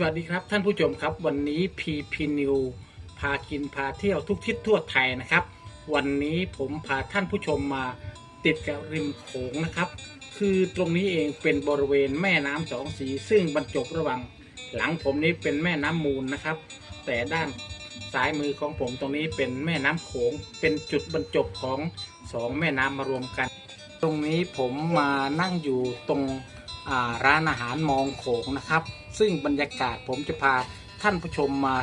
สวัสดีครับท่านผู้ชมครับวันนี้พีพีนิวพากินพาเที่ยวทุกทิศทั่วไทยนะครับ วันนี้ผมพาท่านผู้ชมมาติดกับริมโขงนะครับ คือตรงนี้เองเป็นบริเวณแม่น้ำสองสี ซึ่งบรรจบระหว่างหลังผมนี้เป็นแม่น้ำมูลนะครับ แต่ด้านซ้ายมือของผมตรงนี้เป็นแม่น้ำโขง เป็นจุดบรรจบของสองแม่น้ำมารวมกัน ตรงนี้ผมมานั่งอยู่ตรง ร้านอาหารมองโขงนะครับ ซึ่งบรรยากาศผมจะพาท่านผู้ชมมา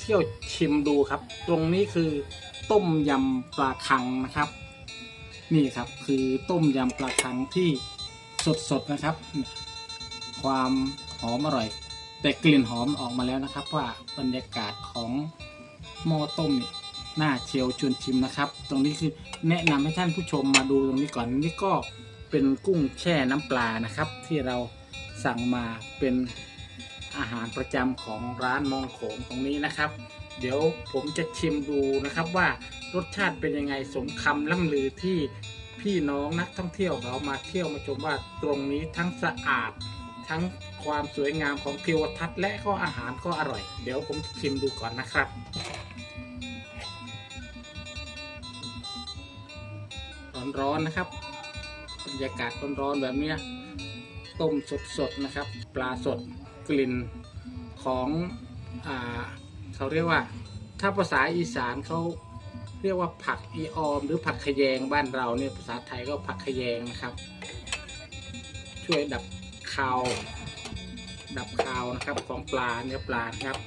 เที่ยวชิมดูครับ ตรงนี้คือต้มยำปลาคังนะครับ นี่ครับคือต้มยำปลาคังที่สดๆนะครับ ความหอมอร่อย แต่กลิ่นหอมออกมาแล้วนะครับ ว่าบรรยากาศของหม้อต้มนี่น่าเชียวชวนชิมนะครับ ตรงนี้คือแนะนำให้ท่านผู้ชมมาดูตรงนี้ก่อนนี่ก็ เป็นกุ้งแช่น้ำปลานะครับ ที่เราสั่งมาเป็นอาหารประจำของร้านมองโขงตรงนี้นะครับ เดี๋ยวผมจะชิมดูนะครับว่ารสชาติเป็นยังไงสมคำล่ำลือที่พี่น้องนักท่องเที่ยวเขามาเที่ยวมาชมว่าตรงนี้ทั้งสะอาด ทั้งความสวยงามของทิวทัศน์และก็อาหารก็อร่อย เดี๋ยวผมชิมดูก่อนนะครับร้อนๆนะครับ รรยากาศร้อนๆแบบนี้ต้มสดๆนะครับ ปลาสดกลิ่นของอเขาเรียกว่า ถ้าภาษาอีสานเขาเรียกว่าผักอีออม หรือผักขยงบ้านเราเนี่ยภาษาไทยก็ผักขยงนะครับ ช่วยดับคาวดับคาวนะครับของปลาเนื้อปลาครับ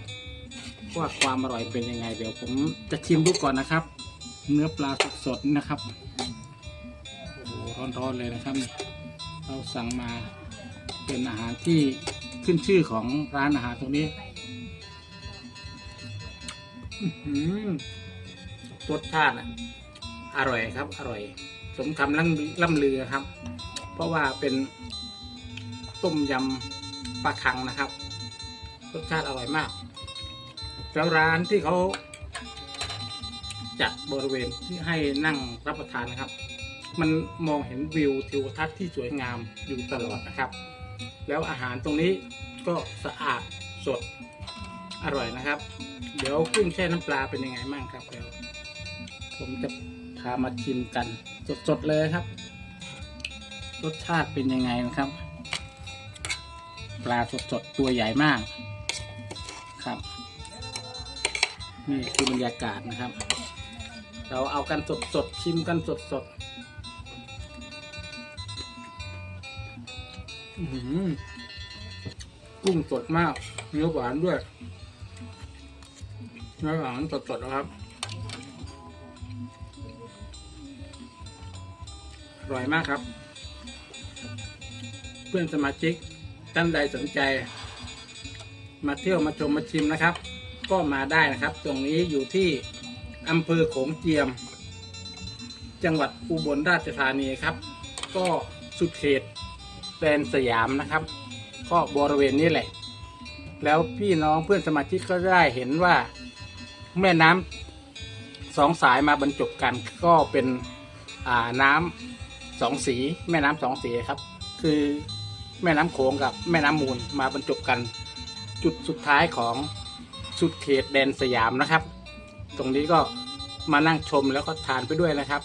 ว่าความอร่อยเป็นยังไง เดี๋ยวผมจะชิมดูก่อนนะครับ เนื้อปลาสดๆนะครับ ร้อนๆเลยนะครับ เราสั่งมาเป็นอาหารที่ขึ้นชื่อของร้านอาหารตรงนี้รสชาติอร่อยครับ อร่อย สมคำล่ำล่ำลือครับ เพราะว่าเป็นต้มยำปลาคังนะครับ รสชาติอร่อยมาก แล้วร้านที่เขาจัดบริเวณที่ให้นั่งรับประทานนะครับ มันมองเห็นวิวทิวทัศน์ที่สวยงามอยู่ตลอดนะครับ แล้วอาหารตรงนี้ก็สะอาดสดอร่อยนะครับ เดี๋ยวกุ้งแช่น้ำปลาเป็นยังไงบ้างครับเดี๋ยวผมจะพามาชิมกันสดๆเลยครับ รสชาติเป็นยังไงนะครับ ปลาสดๆตัวใหญ่มากครับนี่คือบรรยากาศนะครับ เราเอากันสดๆชิมกันสดๆ กุ้งสดมาก เนื้อหวานด้วยเนื้อหวานสดๆนะครับอร่อยมากครับ เพื่อนสมาชิกท่านใดสนใจ มาเที่ยวมาชมมาชิมนะครับ ก็มาได้นะครับ ตรงนี้อยู่ที่อำเภอโขงเจียม จังหวัดอุบลราชธานีครับ ก็สุดเขต แดนสยามนะครับ ก็บริเวณนี้แหละ แล้วพี่น้องเพื่อนสมาชิกก็ได้เห็นว่าแม่น้ำสองสายมาบรรจบกันก็เป็นน้ำสองสี แม่น้ำสองสีครับ คือแม่น้ำโขงกับแม่น้ำมูลมาบรรจบกัน จุดสุดท้ายของสุดเขตแดนสยามนะครับ ตรงนี้ก็มานั่งชมแล้วก็ทานไปด้วยนะครับ